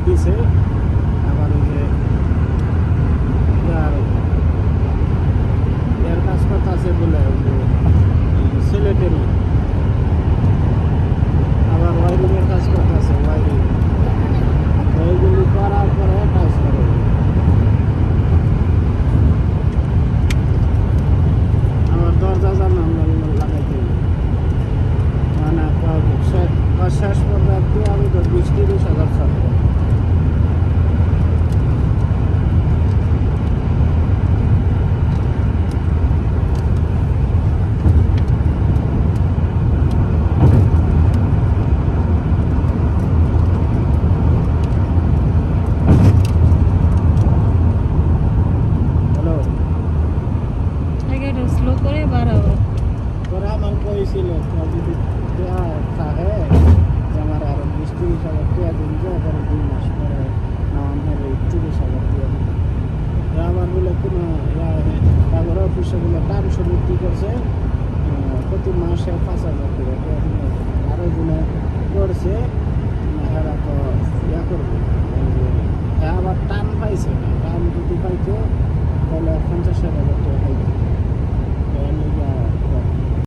UP से একটু slow করে বাড়াবো তোরা আমার কইছিল যদি দেয়া থাকে, যে আমার আরও বিশ তিরিশ হাজার টাকা দিন, যে পরে দুই মাস পরে না, আমার এই তিরিশ হাজার দিন। আবার বলে কোনো তারপরে অফিসে বলে টান সমিতি করছে